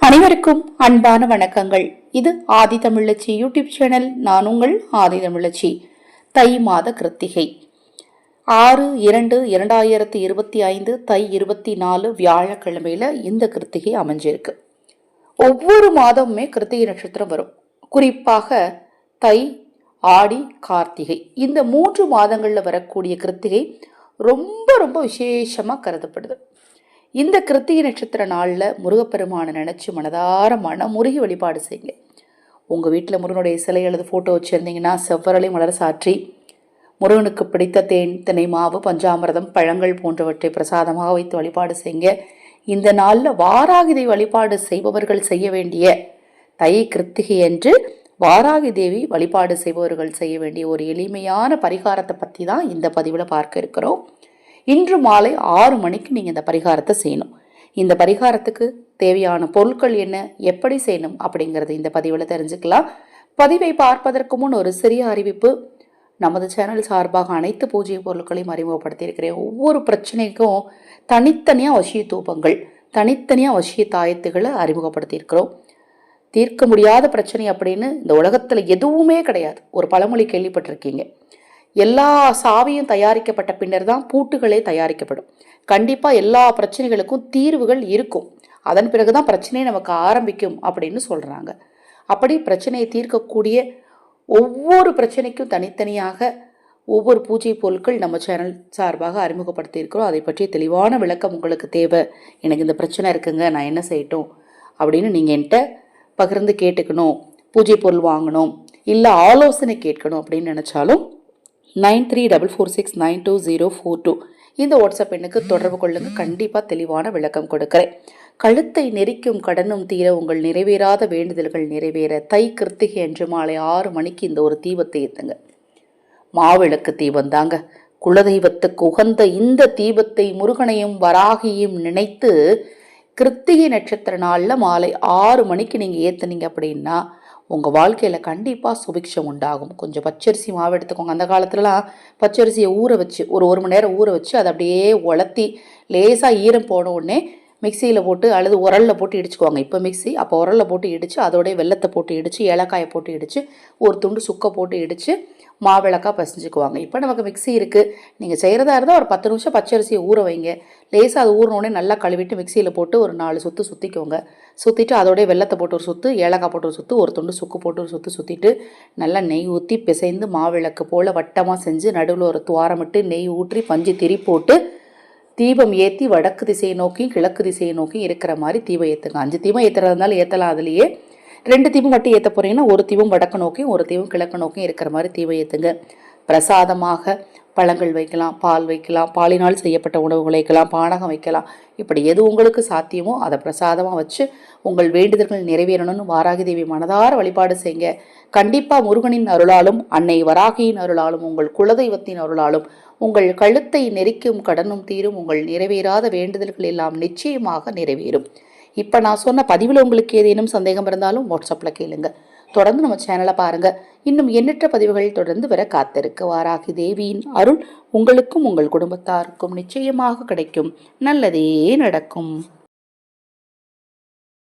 அனைவருக்கும் அன்பான வணக்கங்கள். இது ஆதி தமிழச்சி யூடியூப் சேனல். நான் உங்கள் ஆதி தமிழச்சி. தை மாத கிருத்திகை. ஆறு இரண்டு இரண்டாயிரத்தி இருபத்தி ஐந்து தை இருபத்தி நாலு வியாழக்கிழமையில இந்த கிருத்திகை அமைஞ்சிருக்கு. ஒவ்வொரு மாதமுமே கிருத்திகை நட்சத்திரம் வரும். குறிப்பாக தை ஆடி கார்த்திகை. இந்த மூன்று மாதங்களில் வரக்கூடிய கிருத்திகை ரொம்ப ரொம்ப விசேஷமாக கருதப்படுது. இந்த கிருத்திகை நட்சத்திர நாளில் முருகப்பெருமானை நினச்சி மனதார மனம் முருகி வழிபாடு செய்யுங்க. உங்கள் வீட்டில் முருகனுடைய சிலை அல்லது ஃபோட்டோ வச்சுருந்தீங்கன்னா செவ்வரளை மலர் சாற்றி முருகனுக்கு பிடித்த தேன் தினை மாவு பஞ்சாமிரதம் பழங்கள் போன்றவற்றை பிரசாதமாக வைத்து வழிபாடு செய்யுங்க. இந்த நாளில் வாராகிதை வழிபாடு செய்பவர்கள் செய்ய வேண்டிய தை கிருத்திகை என்று வாராகி தேவி வழிபாடு செய்பவர்கள் செய்ய வேண்டிய ஒரு எளிமையான பரிகாரத்தை பற்றி தான் இந்த பதிவில் பார்க்க இருக்கிறோம். இன்று மாலை ஆறு மணிக்கு நீங்கள் இந்த பரிகாரத்தை செய்யணும். இந்த பரிகாரத்துக்கு தேவையான பொருட்கள் என்ன எப்படி செய்யணும் அப்படிங்கிறது இந்த பதிவில் தெரிஞ்சுக்கலாம். பதிவை பார்ப்பதற்கு முன் ஒரு சிறிய அறிவிப்பு. நமது சேனல் சார்பாக அனைத்து பூஜை பொருட்களையும் அறிமுகப்படுத்தியிருக்கிறேன் ஒவ்வொரு பிரச்சனைக்கும் தனித்தனியாக வசிய தூபங்கள் தனித்தனியாக வசிய தாயத்துகளை அறிமுகப்படுத்தியிருக்கிறோம் தீர்க்க முடியாத பிரச்சனை அப்படின்னு இந்த உலகத்தில் எதுவுமே கிடையாது. ஒரு பழமொழி கேள்விப்பட்டிருக்கீங்க. எல்லா சாவியும் தயாரிக்கப்பட்ட பின்னர் தான் பூட்டுகளே தயாரிக்கப்படும். கண்டிப்பாக எல்லா பிரச்சனைகளுக்கும் தீர்வுகள் இருக்கும். அதன் பிறகு தான் பிரச்சனையை நமக்கு ஆரம்பிக்கும் அப்படின்னு சொல்கிறாங்க அப்படி பிரச்சனையை தீர்க்கக்கூடிய ஒவ்வொரு பிரச்சனைக்கும் தனித்தனியாக ஒவ்வொரு பூஜை பொருட்கள் நம்ம சேனல் சார்பாக அறிமுகப்படுத்தியிருக்கிறோம் அதை பற்றி தெளிவான விளக்கம் உங்களுக்கு தேவை. எனக்கு இந்த பிரச்சனை இருக்குங்க நான் என்ன செய்யட்டும் அப்படின்னு நீங்கள் என்கிட்ட பகிர்ந்து கேட்டுக்கணும். பூஜை பொருள் வாங்கணும். இல்லை ஆலோசனை கேட்கணும் அப்படின்னு நினச்சாலும் nine three double four six nine two zero four two. இந்த வாட்ஸ்அப் எண்ணுக்கு தொடர்பு கொள்ளுங்க. கண்டிப்பாக தெளிவான விளக்கம் கொடுக்குறேன். கழுத்தை நெரிக்கும் கடனும் தீர உங்கள் நிறைவேறாத வேண்டுதல்கள் நிறைவேற. தை கிருத்திகை என்று மாலை ஆறு மணிக்கு இந்த ஒரு தீபத்தை ஏற்றுங்க மாவிளக்கு தீபம் தாங்க. குலதெய்வத்துக்கு உகந்த இந்த தீபத்தை முருகனையும் வராகியும் நினைத்து கிருத்திகை நட்சத்திர நாளில் மாலை ஆறு மணிக்கு நீங்கள் ஏற்றுனீங்க அப்படின்னா உங்கள் வாழ்க்கையில் கண்டிப்பாக சுபிக்ஷம் உண்டாகும். கொஞ்சம் பச்சரிசி மாவு எடுத்துக்கோங்க. அந்த காலத்துலலாம் பச்சரிசியை ஊற வச்சு ஒரு ஒரு மணி நேரம் ஊற வச்சு அதை அப்படியே உலர்த்தி லேசாக ஈரம் போன உடனே மிக்சியில் போட்டு அல்லது உரலில் போட்டு இடிச்சுக்குவாங்க. இப்போ மிக்சி அப்போ உரலில் போட்டு இடித்து அதோடய வெள்ளத்தை போட்டு இடித்து ஏலக்காயை போட்டு இடித்து ஒரு துண்டு சுக்கை போட்டு இடித்து மாவிளக்காக பசிஞ்சுக்குவாங்க. இப்போ நமக்கு மிக்சி இருக்குது நீங்கள் செய்கிறதா இருந்தால் ஒரு பத்து நிமிஷம் பச்சரிசியை ஊற வைங்க. லேசாக அது ஊறினோடனே நல்லா கழுவிட்டு மிக்சியில் போட்டு ஒரு நாலு சுற்று சுற்றிக்கோங்க சுற்றிட்டு அதோடைய வெள்ளத்தை போட்டு ஒரு சுற்று ஏலக்காய் போட்டு ஒரு சுற்று ஒரு துண்டு சுக்கு போட்டு ஒரு சுற்று சுற்றிட்டு நல்லா நெய் ஊற்றி பிசைந்து மாவிளக்கு போல் வட்டமாக செஞ்சு நடுவில் ஒரு துவாரமிட்டு நெய் ஊற்றி பஞ்சு திரி போட்டு தீபம் ஏற்றி வடக்கு திசையை நோக்கி கிழக்கு திசையை நோக்கி இருக்கிற மாதிரி தீபம் ஏற்றுங்க அஞ்சு தீபம் ஏற்றுறதா இருந்தாலும் ஏற்றலாம் அதுலேயே. ரெண்டு தீபம் மட்டும் ஏற்ற போகிறீங்கன்னா ஒரு தீபம் வடக்கு நோக்கியும் ஒரு தீபம் கிழக்கு நோக்கியும் இருக்கிற மாதிரி தீபம் ஏற்றுங்க பிரசாதமாக பழங்கள் வைக்கலாம் பால் வைக்கலாம் பாலினால் செய்யப்பட்ட உணவுகள் வைக்கலாம் பானகம் வைக்கலாம். இப்படி எது உங்களுக்கு சாத்தியமோ அதை பிரசாதமாக வச்சு உங்கள் வேண்டுதல்கள் நிறைவேறணும்னு வாராகி தேவி மனதார வழிபாடு செய்யுங்க. கண்டிப்பாக முருகனின் அருளாலும் அன்னை வராகியின் அருளாலும் உங்கள் குலதெய்வத்தின் அருளாலும் உங்கள் கழுத்தை நெரிக்கும் கடனும் தீரும் உங்கள் நிறைவேறாத வேண்டுதல்கள் எல்லாம் நிச்சயமாக நிறைவேறும். இப்போ நான் சொன்ன பதிவில் உங்களுக்கு ஏதேனும் சந்தேகம் இருந்தாலும் வாட்ஸ்அப்பில் கேளுங்க. தொடர்ந்து நம்ம சேனலை பாருங்க. இன்னும் எண்ணற்ற பதிவுகள் தொடர்ந்து வர காத்திருக்க வாராகி தேவியின் அருள் உங்களுக்கும் உங்கள் குடும்பத்தாருக்கும் நிச்சயமாக கிடைக்கும். நல்லதே நடக்கும்.